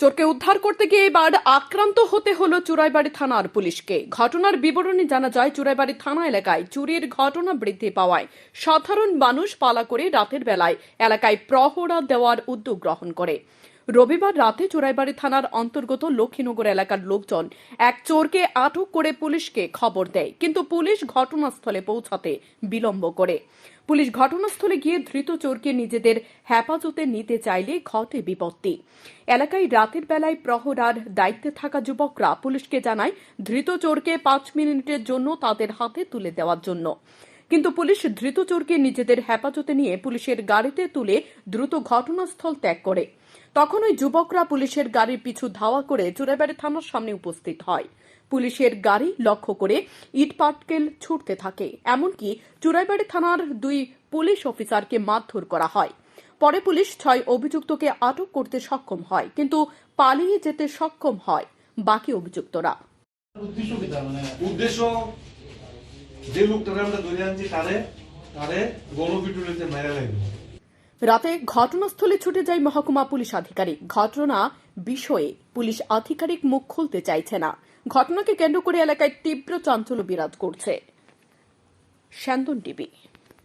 চোরকে উদ্ধার করতে গিয়ে এবার আক্রান্ত হতে হলো চুরাইবাড়ি থানার পুলিশকে। ঘটনার বিবরণী জানা যায়, চুরাইবাড়ি থানা এলাকায় চুরির ঘটনা বৃদ্ধি পাওয়ায় সাধারণ মানুষ পালা করে রাতের বেলায় এলাকায় প্রহরা দেওয়ার উদ্যোগ গ্রহণ করে। রবিবার রাতে চুরাইবাড়ি থানার অন্তর্গত লক্ষ্মীনগর এলাকার লোকজন এক চোরকে আটক করে পুলিশকে খবর দেয়। কিন্তু পুলিশ ঘটনাস্থলে পৌঁছাতে বিলম্ব করে। পুলিশ ঘটনাস্থলে গিয়ে ধৃত চোরকে নিজেদের হেফাজতে নিতে চাইলে ঘটে বিপত্তি। এলাকায় রাতের বেলায় প্রহরার দায়িত্বে থাকা যুবকরা পুলিশকে জানায়, ধৃত চোরকে পাঁচ মিনিটের জন্য তাদের হাতে তুলে দেওয়ার জন্য। কিন্তু পুলিশ ধৃত চোরকে নিজেদের হেফাজতে নিয়ে পুলিশের গাড়িতে তুলে দ্রুত ঘটনাস্থল ত্যাগ করে। তখন ওই যুবকরা পুলিশের গাড়ির পিছু ধাওয়া করে চুরাইবাড়ি থানার সামনে উপস্থিত হয়। পুলিশের গাড়ি লক্ষ্য করে ইট পাটকেল ছুটতে থাকে, এমনকি চুরাইবাড়ি থানার দুই পুলিশ অফিসারকে মারধর করা হয়। পরে পুলিশ ছয় অভিযুক্তকে আটক করতে সক্ষম হয়, কিন্তু পালিয়ে যেতে সক্ষম হয় বাকি অভিযুক্তরা। উদ্দেশ্য কি তার মানে উদ্দেশ্য যে লোকটারে আমরা ধরে আনছি, তারে তারে গণপিটুলিতে মেরে লাগবে। রাতে ঘটনাস্থলে ছুটে যায় মহকুমা পুলিশ আধিকারিক। ঘটনা বিষয়ে পুলিশ আধিকারিক মুখ খুলতে চাইছে না। ঘটনাকে কেন্দ্র করে এলাকায় তীব্র চাঞ্চল্য বিরাজ করছে। স্যান্দন টিভি।